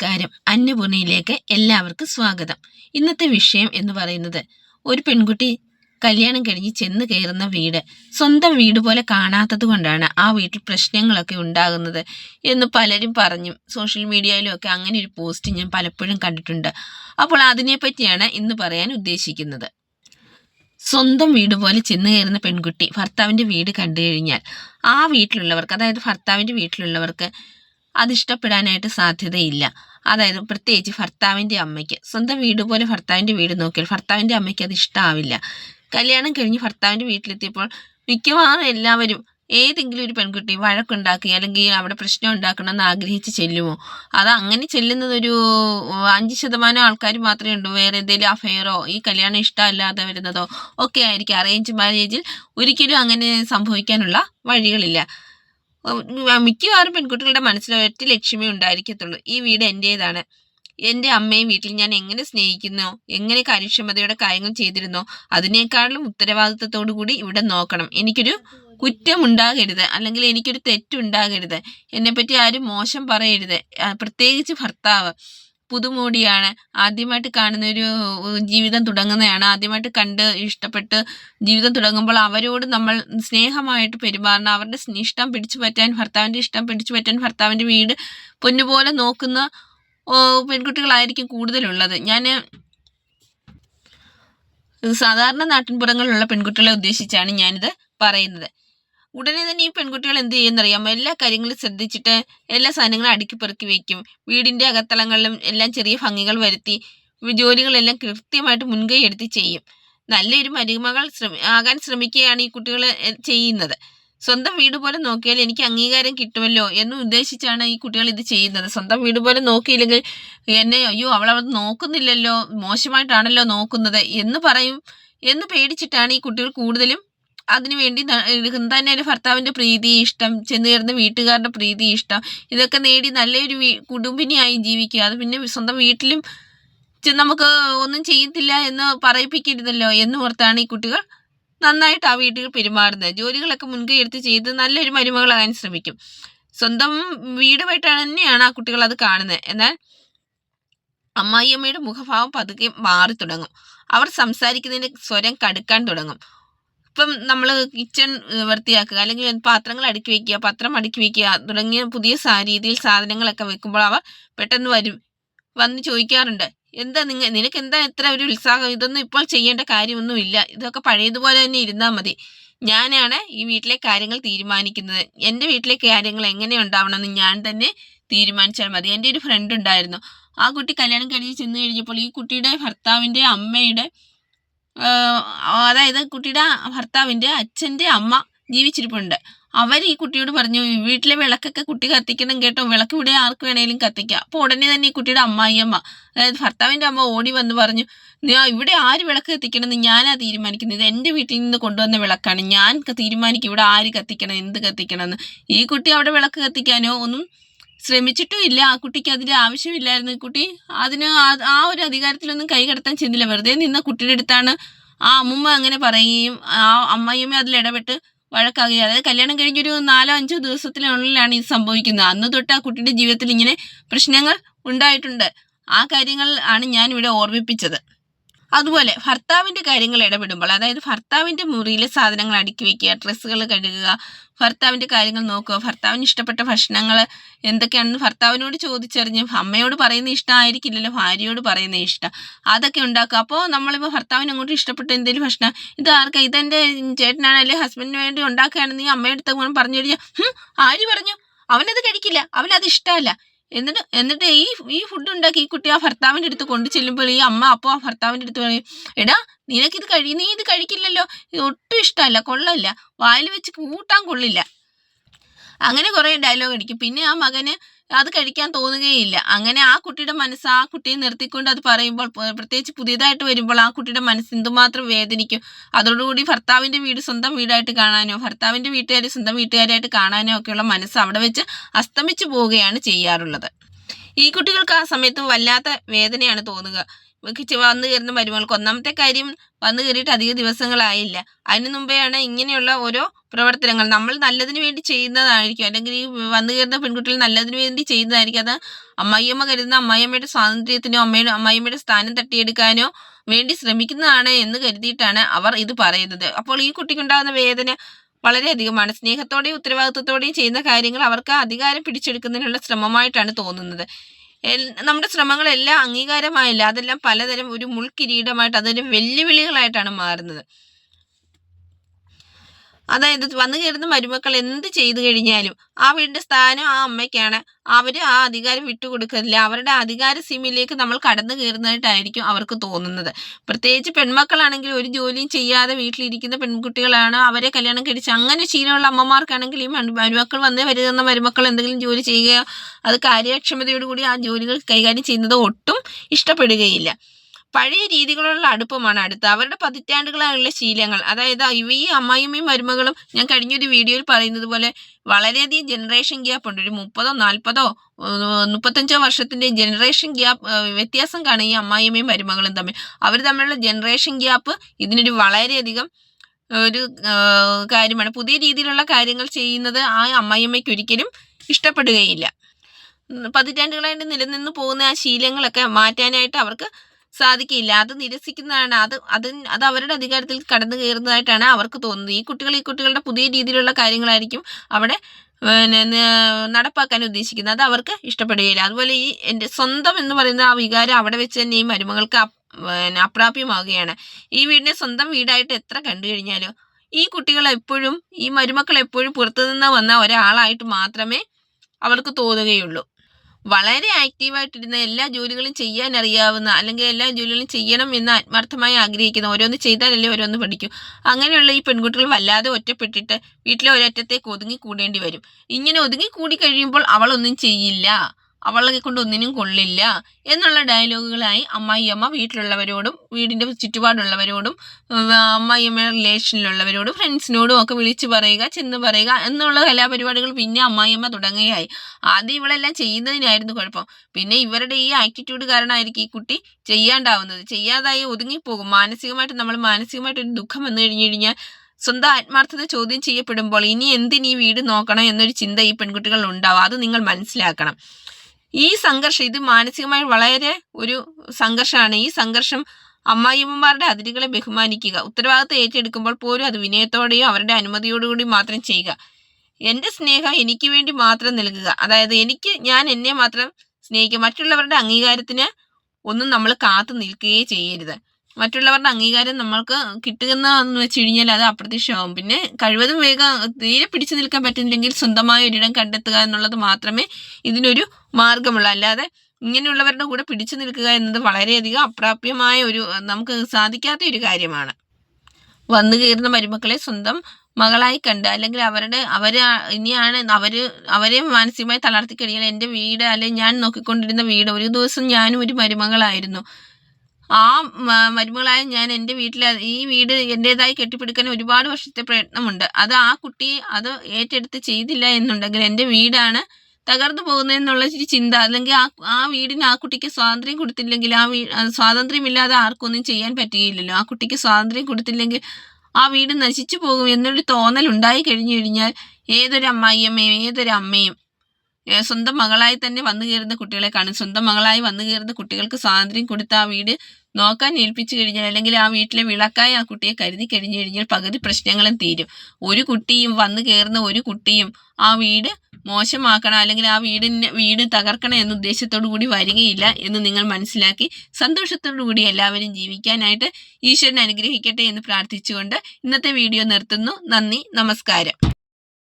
നമസ്കാരം. അന്നപൂർണയിലേക്ക് എല്ലാവർക്കും സ്വാഗതം. ഇന്നത്തെ വിഷയം എന്ന് പറയുന്നത് ഒരു പെൺകുട്ടി കല്യാണം കഴിഞ്ഞ് ചെന്ന് കയറുന്ന വീട്. സ്വന്തം വീട് പോലെ കാണാത്തത് കൊണ്ടാണ് ആ വീട്ടിൽ പ്രശ്നങ്ങളൊക്കെ ഉണ്ടാകുന്നത് എന്ന് പലരും പറഞ്ഞു. സോഷ്യൽ മീഡിയയിലും ഒക്കെ അങ്ങനെ ഒരു പോസ്റ്റ് ഞാൻ പലപ്പോഴും കണ്ടിട്ടുണ്ട്. അപ്പോൾ അതിനെപ്പറ്റിയാണ് ഇന്ന് പറയാൻ ഉദ്ദേശിക്കുന്നത്. സ്വന്തം വീട് പോലെ ചെന്ന് കയറുന്ന പെൺകുട്ടി ഭർത്താവിന്റെ വീട് കണ്ടു കഴിഞ്ഞാൽ ആ വീട്ടിലുള്ളവർക്ക് അതായത് ഭർത്താവിന്റെ വീട്ടിലുള്ളവർക്ക് അത് ഇഷ്ടപ്പെടാനായിട്ട് സാധ്യതയില്ല. അതായത് പ്രത്യേകിച്ച് ഭർത്താവിന്റെ അമ്മയ്ക്ക്. സ്വന്തം വീട് പോലെ ഭർത്താവിന്റെ വീട് നോക്കിയാൽ ഭർത്താവിന്റെ അമ്മയ്ക്ക് അത് ഇഷ്ടമാവില്ല കല്യാണം കഴിഞ്ഞ് ഭർത്താവിന്റെ വീട്ടിലെത്തിയപ്പോൾ മിക്കവാറും എല്ലാവരും ഏതെങ്കിലും ഒരു പെൺകുട്ടി വഴക്കുണ്ടാക്കി അല്ലെങ്കിൽ അവിടെ പ്രശ്നം ഉണ്ടാക്കണം എന്ന് ആഗ്രഹിച്ച് ചെല്ലുമോ? അത് അങ്ങനെ ചെല്ലുന്നത് ഒരു അഞ്ച് ശതമാനം ആൾക്കാർ മാത്രമേ ഉള്ളൂ. വേറെ എന്തെങ്കിലും അഫെയറോ ഈ കല്യാണം ഇഷ്ടമല്ലാതെ വരുന്നതോ ഒക്കെ ആയിരിക്കും. അറേഞ്ച് മാരേജിൽ ഒരിക്കലും അങ്ങനെ സംഭവിക്കാനുള്ള വഴികളില്ല. മിക്കവാറും പെൺകുട്ടികളുടെ മനസ്സിൽ ഒറ്റ ലക്ഷ്യമേ ഉണ്ടായിരിക്കത്തുള്ളൂ. ഈ വീട് എന്റേതാണ് എന്റെ അമ്മയും വീട്ടിൽ ഞാൻ എങ്ങനെ സ്നേഹിക്കുന്നു? എങ്ങനെ കാര്യക്ഷമതയുടെ കാര്യങ്ങൾ ചെയ്തിരുന്നോ? അതിനേക്കാളും ഉത്തരവാദിത്തത്തോടു കൂടി ഇവിടെ നോക്കണം. എനിക്കൊരു കുറ്റം ഉണ്ടാകരുത് അല്ലെങ്കിൽ എനിക്കൊരു തെറ്റുണ്ടാകരുത്. എന്നെപ്പറ്റി ആരും മോശം പറയരുത്. പ്രത്യേകിച്ച് ഭർത്താവ്. പുതുമോടിയാണ്. ആദ്യമായിട്ട് കാണുന്ന ഒരു ജീവിതം തുടങ്ങുന്നതാണ് ആദ്യമായിട്ട് കണ്ട് ഇഷ്ടപ്പെട്ട് ജീവിതം തുടങ്ങുമ്പോൾ അവരോട് നമ്മൾ സ്നേഹമായിട്ട് പെരുമാറണം അവരുടെ ഇഷ്ടം പിടിച്ചു പറ്റാൻ ഭർത്താവിന്റെ ഇഷ്ടം പിടിച്ചു പറ്റാൻ ഭർത്താവിന്റെ വീട് പൊന്നുപോലെ നോക്കുന്ന പെൺകുട്ടികളായിരിക്കും കൂടുതലുള്ളത്. ഞാൻ സാധാരണ നാട്ടിൻപുറങ്ങളിലുള്ള പെൺകുട്ടികളെ ഉദ്ദേശിച്ചാണ് ഞാനിത് പറയുന്നത്. ഉടനെ തന്നെ ഈ പെൺകുട്ടികൾ എന്ത് ചെയ്യുന്നറിയാമോ എല്ലാ കാര്യങ്ങളും ശ്രദ്ധിച്ചിട്ട് എല്ലാ സാധനങ്ങളും അടുക്കി പെറുക്കി വെക്കും. വീടിന്റെ അകത്തളങ്ങളിലും എല്ലാം ചെറിയ ഭംഗികൾ വരുത്തി ജോലികളെല്ലാം കൃത്യമായിട്ട് മുൻകൈ എടുത്ത് ചെയ്യും. നല്ലൊരു മരുമകൾ ശ്രമി ആകാൻ ശ്രമിക്കുകയാണ് ഈ കുട്ടികൾ ചെയ്യുന്നത്. സ്വന്തം വീട് പോലെ നോക്കിയാൽ എനിക്ക് അംഗീകാരം കിട്ടുമല്ലോ എന്ന് ഉദ്ദേശിച്ചാണ് ഈ കുട്ടികൾ ഇത് ചെയ്യുന്നത്. സ്വന്തം വീട് പോലെ നോക്കിയില്ലെങ്കിൽ എന്നെ അയ്യോ അവൾ അവൾ നോക്കുന്നില്ലല്ലോ മോശമായിട്ടാണല്ലോ നോക്കുന്നത് എന്ന് പറയും എന്ന് പേടിച്ചിട്ടാണ് ഈ കുട്ടികൾ കൂടുതലും അതിനുവേണ്ടി തന്നെ ഒരു ഭർത്താവിന്റെ പ്രീതി ഇഷ്ടം ചെന്ന് കയറുന്ന വീട്ടുകാരുടെ പ്രീതി ഇഷ്ടം. ഇതൊക്കെ നേടി നല്ലൊരു കുടുംബിനിയായി ജീവിക്കുക. അത് പിന്നെ സ്വന്തം വീട്ടിലും നമുക്ക് ഒന്നും ചെയ്യത്തില്ല എന്ന് പറയിപ്പിക്കരുതല്ലോ എന്ന് ഓർത്താണ് ഈ കുട്ടികൾ നന്നായിട്ട് ആ വീട്ടിൽ പെരുമാറുന്നത്. ജോലികളൊക്കെ മുൻകൈ എടുത്ത് ചെയ്ത് നല്ലൊരു മരുമകളാകാൻ ശ്രമിക്കും. സ്വന്തം വീടുമായിട്ടാണ് തന്നെയാണ് ആ കുട്ടികൾ അത് കാണുന്നത്. എന്നാൽ അമ്മായിയമ്മയുടെ മുഖഭാവം പതുക്കെ മാറി തുടങ്ങും അവർ സംസാരിക്കുന്നതിന്റെ സ്വരം കടുക്കാൻ തുടങ്ങും. ഇപ്പം നമ്മൾ കിച്ചൺ വൃത്തിയാക്കുക അല്ലെങ്കിൽ പാത്രങ്ങൾ അടുക്കി വെക്കുക പത്രം അടുക്കി വെക്കുക തുടങ്ങിയ പുതിയ രീതിയിൽ സാധനങ്ങളൊക്കെ വെക്കുമ്പോൾ അവ പെട്ടെന്ന് വരും. വന്ന് ചോദിക്കാറുണ്ട് എന്താ നിങ്ങ നിനക്ക് എന്താ എത്ര ഒരു ഉത്സാഹം? ഇതൊന്നും ഇപ്പോൾ ചെയ്യേണ്ട കാര്യമൊന്നുമില്ല. ഇതൊക്കെ പഴയതുപോലെ തന്നെ ഇരുന്നാൽ മതി. ഞാനാണ് ഈ വീട്ടിലെ കാര്യങ്ങൾ തീരുമാനിക്കുന്നത്. എന്റെ വീട്ടിലെ കാര്യങ്ങൾ എങ്ങനെ ഉണ്ടാവണമെന്ന് ഞാൻ തന്നെ തീരുമാനിച്ചാൽ മതി. എന്റെ ഒരു ഫ്രണ്ട് ഉണ്ടായിരുന്നു. ആ കുട്ടി കല്യാണം കഴിഞ്ഞ് ചെന്ന് കഴിഞ്ഞപ്പോൾ ഈ കുട്ടിയുടെ ഭർത്താവിന്റെ അമ്മയുടെ അതായത് കുട്ടിയുടെ ഭർത്താവിന്റെ അച്ഛന്റെ അമ്മ ജീവിച്ചിരിപ്പുണ്ട്. അവർ ഈ കുട്ടിയോട് പറഞ്ഞു വീട്ടിലെ വിളക്കൊക്കെ കുട്ടി കത്തിക്കണം കേട്ടോ. വിളക്ക് ഇവിടെ ആർക്ക് വേണേലും കത്തിക്കാം. അപ്പോൾ ഉടനെ തന്നെ ഈ കുട്ടിയുടെ അമ്മായിയമ്മ അതായത് ഭർത്താവിന്റെ അമ്മ ഓടി വന്ന് പറഞ്ഞു ഇവിടെ ആര് വിളക്ക് കത്തിക്കണമെന്ന് ഞാനാ തീരുമാനിക്കുന്നത്. എന്റെ വീട്ടിൽ നിന്ന് കൊണ്ടുവന്ന വിളക്കാണ്. ഞാൻ തീരുമാനിക്കും ഇവിടെ ആര് കത്തിക്കണം എന്ത് കത്തിക്കണം എന്ന് ഈ കുട്ടി അവിടെ വിളക്ക് കത്തിക്കാനോ ഒന്നും ശ്രമിച്ചിട്ടും ഇല്ല. ആ കുട്ടിക്ക് അതിന്റെ ആവശ്യമില്ലായിരുന്നു കുട്ടി. അതിന് ആ ഒരു അധികാരത്തിലൊന്നും കൈകടത്താൻ ചെന്നില്ല. വെറുതെ നിന്ന കുട്ടിയുടെ അടുത്താണ് ആ അമ്മുമ്മ അങ്ങനെ പറയുകയും ആ അമ്മയമ്മ അതിൽ ഇടപെട്ട് വഴക്കാകുകയും. അതായത് കല്യാണം കഴിഞ്ഞൊരു നാലോ അഞ്ചോ ദിവസത്തിനുള്ളിലാണ് ഇത് സംഭവിക്കുന്നത്. അന്ന് തൊട്ട് ആ കുട്ടിയുടെ ജീവിതത്തിൽ ഇങ്ങനെ പ്രശ്നങ്ങൾ ഉണ്ടായിട്ടുണ്ട്. ആ കാര്യങ്ങൾ ആണ് ഞാൻ ഇവിടെ ഓർമ്മിപ്പിച്ചത്. അതുപോലെ ഭർത്താവിന്റെ കാര്യങ്ങൾ ഇടപെടുമ്പോൾ അതായത് ഭർത്താവിന്റെ മുറിയിലെ സാധനങ്ങൾ അടുക്കി വെക്കുക ഡ്രസ്സുകൾ കഴുകുക ഭർത്താവിന്റെ കാര്യങ്ങൾ നോക്കുക ഭർത്താവിന് ഇഷ്ടപ്പെട്ട ഭക്ഷണങ്ങൾ എന്തൊക്കെയാണെന്ന് ഭർത്താവിനോട് ചോദിച്ചറിഞ്ഞ് അമ്മയോട് പറയുന്ന ഇഷ്ടമായിരിക്കില്ലല്ലോ ഭാര്യയോട് പറയുന്ന ഇഷ്ടം അതൊക്കെ ഉണ്ടാക്കുക. അപ്പോൾ നമ്മളിപ്പോൾ ഭർത്താവിന് അങ്ങോട്ട് ഇഷ്ടപ്പെട്ട എന്തെങ്കിലും ഭക്ഷണം ഇത് ആർക്കാ ഇതെന്റെ ചേട്ടനാണ് അല്ലെങ്കിൽ ഹസ്ബൻഡിന് വേണ്ടി ഉണ്ടാക്കുകയാണെന്ന് നീ അമ്മയുടെ അടുത്ത് പറഞ്ഞു കഴിഞ്ഞാൽ ആര് പറഞ്ഞു? അവനത് കഴിക്കില്ല അവനത് ഇഷ്ടമല്ല. എന്നിട്ട് എന്നിട്ട് ഈ ഈ ഫുഡ് ഉണ്ടാക്കി ഈ കുട്ടി ആ ഭർത്താവിന്റെ അടുത്ത് കൊണ്ടു ചെല്ലുമ്പോൾ ഈ അമ്മ അപ്പോൾ ആ ഭർത്താവിന്റെ അടുത്ത് പറയും എടാ നിനക്കിത് കഴി നീ ഇത് കഴിക്കില്ലല്ലോ. ഇത് ഒട്ടും ഇഷ്ടമല്ല കൊള്ളല്ല. വായിൽ വെച്ച് കൂട്ടാൻ കൊള്ളില്ല. അങ്ങനെ കുറേ ഡയലോഗ് അടിക്കും. പിന്നെ ആ മകന് അത് കഴിക്കാൻ തോന്നുകയില്ല. അങ്ങനെ ആ കുട്ടിയുടെ മനസ്സ് ആ കുട്ടിയെ നിർത്തിക്കൊണ്ട് അത് പറയുമ്പോൾ പ്രത്യേകിച്ച് പുതിയതായിട്ട് വരുമ്പോൾ ആ കുട്ടിയുടെ മനസ്സ് എന്തുമാത്രം വേദനിക്കും. അതോടുകൂടി ഭർത്താവിന്റെ വീട് സ്വന്തം വീടായിട്ട് കാണാനോ ഭർത്താവിന്റെ വീട്ടുകാർ സ്വന്തം വീട്ടുകാരായിട്ട് കാണാനോ ഒക്കെയുള്ള മനസ്സ് അവിടെ വെച്ച് അസ്തമിച്ചു പോവുകയാണ് ചെയ്യാറുള്ളത്. ഈ കുട്ടികൾക്ക് ആ സമയത്ത് വല്ലാത്ത വേദനയാണ് തോന്നുക. വന്നു കയറുന്ന മരുമകൾക്ക് ഒന്നാമത്തെ കാര്യം വന്നു കയറിയിട്ട് അധിക ദിവസങ്ങളായില്ല. അതിനു മുമ്പെയാണ് ഇങ്ങനെയുള്ള ഓരോ പ്രവർത്തനങ്ങൾ. നമ്മൾ നല്ലതിന് വേണ്ടി ചെയ്യുന്നതായിരിക്കും. അല്ലെങ്കിൽ ഈ വന്നു കയറുന്ന പെൺകുട്ടികൾ നല്ലതിന് വേണ്ടി ചെയ്യുന്നതായിരിക്കും. അത് അമ്മായിയമ്മ കരുതുന്ന അമ്മായിയമ്മയുടെ സ്വാതന്ത്ര്യത്തിനോ അമ്മയുടെ അമ്മായിയമ്മയുടെ സ്ഥാനം തട്ടിയെടുക്കാനോ വേണ്ടി ശ്രമിക്കുന്നതാണ് എന്ന് കരുതിയിട്ടാണ് അവർ ഇത് പറയുന്നത്. അപ്പോൾ ഈ കുട്ടിക്കുണ്ടാകുന്ന വേദന വളരെയധികമാണ്. സ്നേഹത്തോടെയും ഉത്തരവാദിത്വത്തോടെയും ചെയ്യുന്ന കാര്യങ്ങൾ അവർക്ക് അധികാരം പിടിച്ചെടുക്കുന്നതിനുള്ള ശ്രമമായിട്ടാണ് തോന്നുന്നത്. നമ്മുടെ ശ്രമങ്ങളെല്ലാം അംഗീകാരമായില്ല. അതെല്ലാം പലതരം ഒരു മുൾക്കിരീടമായിട്ട് അതൊരു വെല്ലുവിളികളായിട്ടാണ് മാറുന്നത്. അതായത് വന്നു കയറുന്ന മരുമക്കൾ എന്ത് ചെയ്തു കഴിഞ്ഞാലും ആ വീടിന്റെ സ്ഥാനം ആ അമ്മയ്ക്കാണ്. അവർ ആ അധികാരം വിട്ടുകൊടുക്കില്ല അവരുടെ അധികാര സീമയിലേക്ക് നമ്മൾ കടന്നു കയറുന്നതായിട്ടായിരിക്കും അവർക്ക് തോന്നുന്നത്. പ്രത്യേകിച്ച് പെൺമക്കളാണെങ്കിൽ ഒരു ജോലിയും ചെയ്യാതെ വീട്ടിലിരിക്കുന്ന പെൺകുട്ടികളാണ് അവരെ കല്യാണം കഴിച്ച് അങ്ങനെ ശീലമുള്ള അമ്മമാർക്കാണെങ്കിൽ ഈ മരുമക്കൾ വന്ന് വരുന്ന മരുമക്കൾ എന്തെങ്കിലും ജോലി ചെയ്യുകയോ അത് കാര്യക്ഷമതയോടുകൂടി ആ ജോലികൾ കൈകാര്യം ചെയ്യുന്നത് ഒട്ടും ഇഷ്ടപ്പെടുകയില്ല. പഴയ രീതികളുള്ള അടുപ്പമാണ് അടുത്ത്. അവരുടെ പതിറ്റാണ്ടുകളായുള്ള ശീലങ്ങൾ. അതായത് ഈ അമ്മായിയമ്മയും മരുമകളും ഞാൻ കഴിഞ്ഞൊരു വീഡിയോയിൽ പറയുന്നത് പോലെ വളരെയധികം ജനറേഷൻ ഗ്യാപ്പ് ഉണ്ട്. ഒരു മുപ്പതോ നാൽപ്പതോ മുപ്പത്തഞ്ചോ വർഷത്തിന്റെ ജനറേഷൻ ഗ്യാപ്പ് വ്യത്യാസം കാണും ഈ അമ്മായിയമ്മയും മരുമകളും തമ്മിൽ. അവർ തമ്മിലുള്ള ജനറേഷൻ ഗ്യാപ്പ് ഇതിനൊരു വളരെയധികം ഒരു കാര്യമാണ്. പുതിയ രീതിയിലുള്ള കാര്യങ്ങൾ ചെയ്യുന്നത് ആ അമ്മായിയമ്മയ്ക്ക് ഒരിക്കലും ഇഷ്ടപ്പെടുകയില്ല. പതിറ്റാണ്ടുകളായിട്ട് നിലനിന്ന് പോകുന്ന ആ ശീലങ്ങളൊക്കെ മാറ്റാനായിട്ട് അവർക്ക് സാധിക്കില്ല. അത് നിരസിക്കുന്നതാണ്. അത് അത് അത് അവരുടെ അധികാരത്തിൽ കടന്നു കയറുന്നതായിട്ടാണ് അവർക്ക് തോന്നുന്നത്. ഈ കുട്ടികൾ ഈ കുട്ടികളുടെ പുതിയ രീതിയിലുള്ള കാര്യങ്ങളായിരിക്കും അവിടെ നടപ്പാക്കാൻ ഉദ്ദേശിക്കുന്നത്. അത് അവർക്ക് ഇഷ്ടപ്പെടുകയില്ല. അതുപോലെ ഈ എന്റെ സ്വന്തം എന്ന് പറയുന്ന ആ വികാരം അവിടെ വെച്ച് തന്നെ ഈ മരുമകൾക്ക് അപ്രാപ്യമാവുകയാണ്. ഈ വീടിനെ സ്വന്തം വീടായിട്ട് എത്ര കണ്ടു കഴിഞ്ഞാലും ഈ കുട്ടികൾ എപ്പോഴും ഈ മരുമക്കൾ എപ്പോഴും പുറത്തുനിന്ന് വന്ന ഒരാളായിട്ട് മാത്രമേ അവർക്ക് തോന്നുകയുള്ളൂ. വളരെ ആക്റ്റീവായിട്ടിരുന്ന എല്ലാ ജോലികളും ചെയ്യാൻ അറിയാവുന്ന അല്ലെങ്കിൽ എല്ലാ ജോലികളും ചെയ്യണം എന്ന് ആത്മാർത്ഥമായി ആഗ്രഹിക്കുന്ന ഓരോന്ന് ചെയ്താലല്ലേ ഓരോന്ന് പഠിക്കൂ. അങ്ങനെയുള്ള ഈ പെൺകുട്ടികൾ വല്ലാതെ ഒറ്റപ്പെട്ടിട്ട് വീട്ടിലെ ഒരറ്റത്തേക്ക് ഒതുങ്ങി കൂടേണ്ടി വരും. ഇങ്ങനെ ഒതുങ്ങി കൂടി കഴിയുമ്പോൾ അവളൊന്നും ചെയ്യില്ല. അവളെ കൊണ്ട് ഒന്നിനും കൊള്ളില്ല എന്നുള്ള ഡയലോഗുകളായി അമ്മായിയമ്മ വീട്ടിലുള്ളവരോടും വീടിന്റെ ചുറ്റുപാടുള്ളവരോടും അമ്മായിയമ്മ റിലേഷനിലുള്ളവരോടും ഫ്രണ്ട്സിനോടും ഒക്കെ വിളിച്ചു പറയുക ചെന്ന് പറയുക എന്നുള്ള കലാപരിപാടികൾ പിന്നെ അമ്മായിയമ്മ തുടങ്ങുകയായി. ആദ്യം ഇവളെല്ലാം ചെയ്യുന്നതിനായിരുന്നു കുഴപ്പം. പിന്നെ ഇവരുടെ ഈ ആറ്റിറ്റ്യൂഡ് കാരണമായിരിക്കും ഈ കുട്ടി ചെയ്യാണ്ടാവുന്നത്. ചെയ്യാതായി ഒതുങ്ങിപ്പോകും. മാനസികമായിട്ട് നമ്മൾ മാനസികമായിട്ട് ഒരു ദുഃഖം വന്നു കഴിഞ്ഞു കഴിഞ്ഞാൽ സ്വന്തം ആത്മാർത്ഥത ചോദ്യം ചെയ്യപ്പെടുമ്പോൾ ഇനി എന്തിനീ വീട് നോക്കണം എന്നൊരു ചിന്ത ഈ പെൺകുട്ടികളിൽ ഉണ്ടാവും. അത് നിങ്ങൾ മനസ്സിലാക്കണം. ഈ സംഘർഷം ഇത് മാനസികമായി വളരെ ഒരു സംഘർഷമാണ്. ഈ സംഘർഷം അമ്മായിയമ്മമാരുടെ അതിരുകളെ ബഹുമാനിക്കുക. ഉത്തരവാദിത്തം ഏറ്റെടുക്കുമ്പോൾ പോലും അത് വിനയത്തോടെയും അവരുടെ അനുമതിയോടുകൂടി മാത്രം ചെയ്യുക. എന്റെ സ്നേഹം എനിക്ക് വേണ്ടി മാത്രം നൽകുക. അതായത് എനിക്ക് ഞാൻ എന്നെ മാത്രം സ്നേഹിക്കുക. മറ്റുള്ളവരുടെ അംഗീകാരത്തിന് ഒന്നും നമ്മൾ കാത്തു നിൽക്കുകയേ ചെയ്യരുത്. മറ്റുള്ളവരുടെ അംഗീകാരം നമ്മൾക്ക് കിട്ടുന്ന എന്ന് വെച്ച് കഴിഞ്ഞാൽ അത് അപ്രത്യക്ഷമാവും. പിന്നെ കഴിവതും വേഗം തീരെ പിടിച്ചു നിൽക്കാൻ പറ്റുന്നില്ലെങ്കിൽ സ്വന്തമായ ഒരിടം കണ്ടെത്തുക എന്നുള്ളത് മാത്രമേ ഇതിനൊരു മാർഗമുള്ളൂ. അല്ലാതെ ഇങ്ങനെയുള്ളവരുടെ കൂടെ പിടിച്ചു നിൽക്കുക എന്നത് വളരെയധികം അപ്രാപ്യമായ ഒരു നമുക്ക് സാധിക്കാത്ത ഒരു കാര്യമാണ്. വന്നു കയറുന്ന മരുമക്കളെ സ്വന്തം മകളായി കണ്ട് അല്ലെങ്കിൽ അവരുടെ അവർ ഇനിയാണ് അവർ അവരെ മാനസികമായി തളർത്തി കഴിഞ്ഞാൽ എന്റെ വീട് അല്ലെങ്കിൽ ഞാൻ നോക്കിക്കൊണ്ടിരുന്ന വീട് ഒരു ദിവസം ഞാനും ഒരു മരുമകളായിരുന്നു. ആ മരുമകളായ ഞാൻ എന്റെ വീട്ടിൽ ഈ വീട് എന്റെതായി കെട്ടിപ്പിടിക്കാൻ ഒരുപാട് വർഷത്തെ പ്രയത്നമുണ്ട്. അത് ആ കുട്ടി അത് ഏറ്റെടുത്ത് ചെയ്തില്ല എന്നുണ്ടെങ്കിൽ എന്റെ വീടാണ് തകർന്നു പോകുന്നതെന്നുള്ള ഒരു ചിന്ത. അല്ലെങ്കിൽ ആ ആ വീടിന് ആ കുട്ടിക്ക് സ്വാതന്ത്ര്യം കൊടുത്തില്ലെങ്കിൽ ആ വീ സ്വാതന്ത്ര്യമില്ലാതെ ആർക്കൊന്നും ചെയ്യാൻ പറ്റുകയില്ലല്ലോ ആ കുട്ടിക്ക് സ്വാതന്ത്ര്യം കൊടുത്തില്ലെങ്കിൽ ആ വീട് നശിച്ചു പോകും എന്നൊരു തോന്നൽ ഉണ്ടായി കഴിഞ്ഞു കഴിഞ്ഞാൽ ഏതൊരു അമ്മായിയമ്മയും ഏതൊരു അമ്മയും സ്വന്തം മകളായി തന്നെ വന്നു കയറുന്ന കുട്ടികളെ കാണും. സ്വന്തം മകളായി വന്നു കയറുന്ന കുട്ടികൾക്ക് സ്വാതന്ത്ര്യം കൊടുത്ത ആ വീട് നോക്കാൻ ഏൽപ്പിച്ചു കഴിഞ്ഞാൽ അല്ലെങ്കിൽ ആ വീട്ടിലെ വിളക്കായി ആ കുട്ടിയെ കരുതി കഴിഞ്ഞു കഴിഞ്ഞാൽ പകുതി പ്രശ്നങ്ങളും തീരും. ഒരു കുട്ടിയും വന്നു കയറുന്ന ഒരു കുട്ടിയും ആ വീട് മോശമാക്കണം അല്ലെങ്കിൽ ആ വീടിന് വീട് തകർക്കണം എന്ന ഉദ്ദേശത്തോടു കൂടി വരികയില്ല എന്ന് നിങ്ങൾ മനസ്സിലാക്കി സന്തോഷത്തോടു കൂടി എല്ലാവരും ജീവിക്കാനായിട്ട് ഈശ്വരൻ അനുഗ്രഹിക്കട്ടെ എന്ന് പ്രാർത്ഥിച്ചുകൊണ്ട് ഇന്നത്തെ വീഡിയോ നിർത്തുന്നു. നന്ദി. നമസ്കാരം.